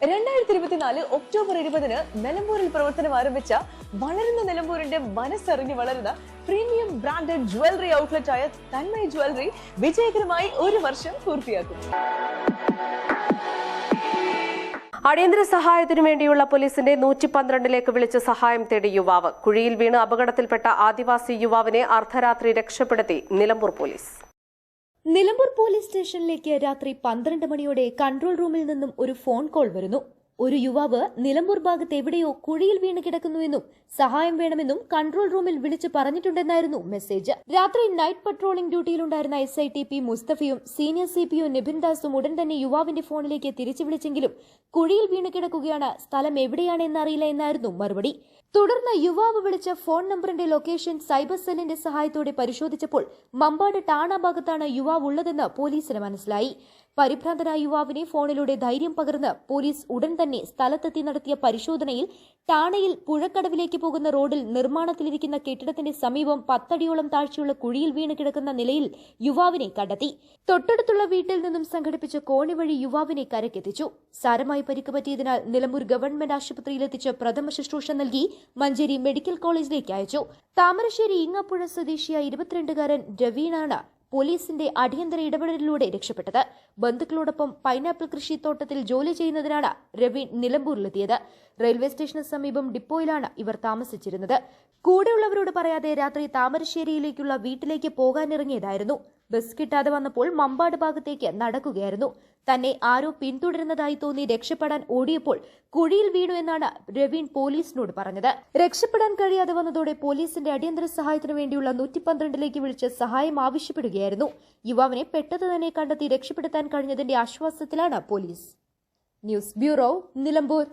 രണ്ടായിരത്തി ഇരുപത്തിനാല് ഒക്ടോബർ ഇരുപതിന് നിലമ്പൂരിൽ പ്രവർത്തനം ആരംഭിച്ച വളരുന്ന നിലമ്പൂരിന്റെ മനസ്സറിഞ്ഞ് വളരുന്ന പ്രീമിയം ബ്രാൻഡഡ് ജ്വല്ലറി ഔട്ട്ലെറ്റ് ആയ തന്മയ ജ്വല്ലറി വിജയകരമായി ഒരു വർഷം പൂർത്തിയാക്കും അടിയന്തര സഹായത്തിനു വേണ്ടിയുള്ള പോലീസിന്റെ നൂറ്റി പന്ത്രണ്ടിലേക്ക് വിളിച്ച് സഹായം തേടി യുവാവ്. കുഴിയിൽ വീണ് അപകടത്തിൽപ്പെട്ട ആദിവാസി യുവാവിനെ അർദ്ധരാത്രി രക്ഷപ്പെടുത്തി നിലമ്പൂർ പോലീസ്. നിലമ്പൂർ പോലീസ് സ്റ്റേഷനിലേക്ക് രാത്രി പന്ത്രണ്ട് മണിയോടെ കൺട്രോൾ റൂമിൽ നിന്നും ഒരു ഫോൺ കോൾ വരുന്നു. ഒരു യുവാവ് നിലമ്പൂർ ഭാഗത്ത് എവിടെയോ കുഴിയിൽ വീണ് കിടക്കുന്നുവെന്നും സഹായം വേണമെന്നും കൺട്രോൾ റൂമിൽ വിളിച്ചു പറഞ്ഞിട്ടുണ്ടെന്നായിരുന്നു മെസ്സേജ്. രാത്രി നൈറ്റ് പട്രോളിംഗ് ഡ്യൂട്ടിയിലുണ്ടായിരുന്ന S I T P മുസ്തഫയും senior C P O Nibin ദാസും ഉടൻ തന്നെ യുവാവിന്റെ ഫോണിലേക്ക് തിരിച്ചു വിളിച്ചെങ്കിലും കുഴിയിൽ വീണ് കിടക്കുകയാണ് സ്ഥലം എവിടെയാണ് എന്നറിയില്ല എന്നായിരുന്നു മറുപടി. തുടർന്ന് യുവാവ് വിളിച്ച ഫോൺ നമ്പറിന്റെ ലൊക്കേഷൻ സൈബർ സെല്ലിന്റെ സഹായത്തോടെ പരിശോധിച്ചപ്പോൾ മമ്പാട് ടാണ ഭാഗത്താണ് യുവാവ് ഉള്ളതെന്ന് പോലീസിന് മനസ്സിലായി. പരിഭ്രാന്തനായ യുവാവിനെ ഫോണിലൂടെ ധൈര്യം പകർന്ന് പോലീസ് ഉടൻ തന്നെ സ്ഥലത്തെത്തി നടത്തിയ പരിശോധനയിൽ ടാണയിൽ പുഴക്കടവിലേക്ക് പോകുന്ന റോഡിൽ നിർമ്മാണത്തിലിരിക്കുന്ന കെട്ടിടത്തിന്റെ സമീപം പത്തടിയോളം താഴ്ചയുള്ള കുഴിയിൽ വീണ് കിടക്കുന്ന നിലയിൽ യുവാവിനെ കണ്ടെത്തി. തൊട്ടടുത്തുള്ള വീട്ടിൽ നിന്നും സംഘടിപ്പിച്ച കോണി വഴി യുവാവിനെ കരക്കെത്തിച്ചു. സാരമായി പരിക്ക് പറ്റിയതിനാൽ നിലമ്പൂർ ഗവൺമെന്റ് ആശുപത്രിയിലെത്തിച്ച് പ്രഥമ ശുശ്രൂഷ നൽകി മഞ്ചേരി മെഡിക്കൽ കോളേജിലേക്ക് അയച്ചു. താമരശ്ശേരി ഈങ്ങാപ്പുഴ സ്വദേശിയായ ഇരുപത്തിരണ്ടുകാരൻ രവീണാണ് പോലീസിന്റെ അടിയന്തര ഇടപെടലിലൂടെ രക്ഷപ്പെട്ടത്. ബന്ധുക്കളോടൊപ്പം പൈനാപ്പിൾ കൃഷിത്തോട്ടത്തിൽ ജോലി ചെയ്യുന്നതിനാണ് രവീൺ നിലമ്പൂരിലെത്തിയത്. റെയിൽവേ സ്റ്റേഷന് സമീപം ഡിപ്പോയിലാണ് ഇവർ താമസിച്ചിരുന്നത്. കൂടെയുള്ളവരോട് പറയാതെ രാത്രി താമരശ്ശേരിയിലേക്കുള്ള വീട്ടിലേക്ക് പോകാനിറങ്ങിയതായിരുന്നു. ബസ് കിട്ടാതെ വന്നപ്പോൾ മമ്പാട് ഭാഗത്തേക്ക് നടക്കുകയായിരുന്നു. തന്നെ ആരോ പിന്തുടരുന്നതായി തോന്നി രക്ഷപ്പെടാൻ ഓടിയപ്പോൾ കുഴിയിൽ വീണു എന്നാണ് രവീൺ പോലീസിനോട് പറഞ്ഞത്. രക്ഷപ്പെടാൻ കഴിയാതെ വന്നതോടെ പോലീസിന്റെ അടിയന്തര സഹായത്തിനു വേണ്ടിയുള്ള നൂറ്റി പന്ത്രണ്ടിലേക്ക് വിളിച്ച് സഹായം ആവശ്യപ്പെടുകയായിരുന്നു. യുവാവിനെ പെട്ടെന്ന് തന്നെ കണ്ടെത്തി രക്ഷപ്പെടുത്താൻ കഴിഞ്ഞതിന്റെ ആശ്വാസത്തിലാണ് പോലീസ്. News bureau Nilambur.